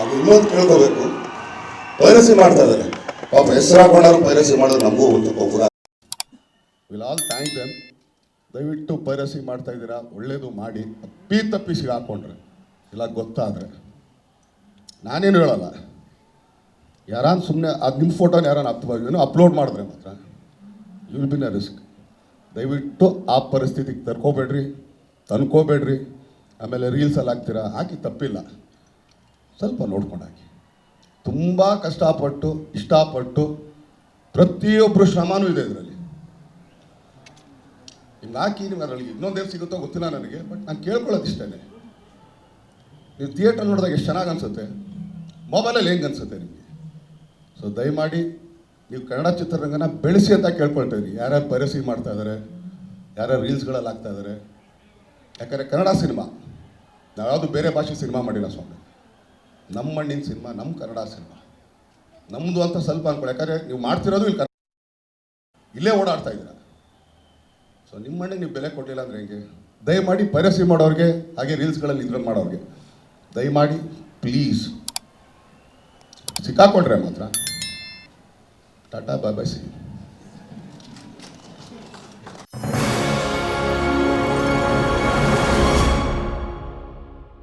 ಅದು ಇನ್ನೊಂದು ತಿಳ್ಕೋಬೇಕು. ಪೈರಸಿ ಮಾಡ್ತಾ ಇದ್ದಾರೆ. ಪಾಪ ಹೆಸರು ಪೈರಸಿ ಮಾಡೋದು ನಮಗೂ ಒಂದು ವಿಲ್ ಆಲ್ ಥ್ಯಾಂಕ್ ದೆಮ್ ದಯವಿಟ್ಟು ಪೈರಸಿ ಮಾಡ್ತಾ ಇದ್ದೀರಾ? ಒಳ್ಳೇದು ಮಾಡಿ. ಅಪ್ಪಿ ತಪ್ಪಿಸಿ ಹಾಕೊಂಡ್ರೆ. ಇಲ್ಲ, ಗೊತ್ತಾದರೆ. ನಾನೇನು ಹೇಳಲ್ಲ. ಯಾರಾನ್ ಸುಮ್ಮನೆ ಅದು ನಿಮ್ಮ ಫೋಟೋನ ಯಾರಾನ ಏನೋ ಅಪ್ಲೋಡ್ ಮಾಡಿದ್ರೆ ಮಾತ್ರ. You will be in a risk ದಯವಿಟ್ಟು ಆ ಪರಿಸ್ಥಿತಿಗೆ ತರ್ಕೋಬೇಡ್ರಿ ತಂದ್ಕೋಬೇಡ್ರಿ ಆಮೇಲೆ ರೀಲ್ಸಲ್ಲಿ ಹಾಕ್ತೀರಾ? ಹಾಕಿ ತಪ್ಪಿಲ್ಲ. ಸ್ವಲ್ಪ ನೋಡ್ಕೊಂಡು ಹಾಕಿ ತುಂಬ ಕಷ್ಟಪಟ್ಟು, ಇಷ್ಟಪಟ್ಟು ಪ್ರತಿಯೊಬ್ಬರು ಶ್ರಮನೂ ಇದೆ ಇದರಲ್ಲಿ. ಹಿಂಗೆ ಹಾಕಿ ನಿಮ್ಗೆ ಅದರಲ್ಲಿ ಇನ್ನೊಂದೇನು ಸಿಗುತ್ತೋ ಗೊತ್ತಿಲ್ಲ ನನಗೆ ಬಟ್ ನಾನು ಕೇಳ್ಕೊಳ್ಳೋದು ಇಷ್ಟೇ ನೀವು ಥಿಯೇಟರ್ ನೋಡಿದಾಗ ಎಷ್ಟು ಚೆನ್ನಾಗಿ ಅನಿಸುತ್ತೆ? ಮೊಬೈಲಲ್ಲಿ ಹೆಂಗೆ ಅನಿಸುತ್ತೆ ನಿಮಗೆ? ಸೊ ದಯಮಾಡಿ ನೀವು ಕನ್ನಡ ಚಿತ್ರರಂಗನ ಬೆಳೆಸಿ ಅಂತ ಕೇಳ್ಕೊಳ್ತಾ ಇದ್ದೀವಿ ಯಾರ್ಯಾರು ಪೈರಸಿ ಮಾಡ್ತಾ ಇದ್ದಾರೆ ಯಾರ್ಯಾರು ರೀಲ್ಸ್ಗಳಲ್ಲಿ ಆಗ್ತಾ ಇದ್ದಾರೆ ಯಾಕಂದರೆ ಕನ್ನಡ ಸಿನಿಮಾ ನಾವು ಯಾವುದು ಬೇರೆ ಭಾಷೆ ಸಿನಿಮಾ ಮಾಡಿಲ್ಲ ಸ್ವಾಮಿ. ನಮ್ಮ ಮಣ್ಣಿನ ಸಿನಿಮಾ, ನಮ್ಮ ಕನ್ನಡ ಸಿನಿಮಾ. ನಮ್ಮದು ಅಂತ ಸ್ವಲ್ಪ ಅನ್ಕೊಳ್ಳಿ, ಯಾಕಂದರೆ ನೀವು ಮಾಡ್ತಿರೋದು ಇಲ್ಲಿ ಕನ್ನಡ. ಇಲ್ಲೇ ಓಡಾಡ್ತಾ ಇದ್ದೀರ? ಸೊ ನಿಮ್ಮ ಮಣ್ಣಿಗೆ ನೀವು ಬೆಲೆ ಕೊಟ್ಟಿಲ್ಲ ಅಂದರೆ ಹೆಂಗೆ? ದಯಮಾಡಿ ಪೈರಸಿ ಮಾಡೋರಿಗೆ, ಹಾಗೆ ರೀಲ್ಸ್ಗಳಲ್ಲಿ ಇದ್ರಲ್ಲಿ ಮಾಡೋರಿಗೆ. ದಯಮಾಡಿ ಪ್ಲೀಸ್ ಸಿಕ್ಕಾಕೊಂಡ್ರೆ ಮಾತ್ರ. ಟಾಟಾ ಬಾಬಾ ಬಾಯ್ ಸಿ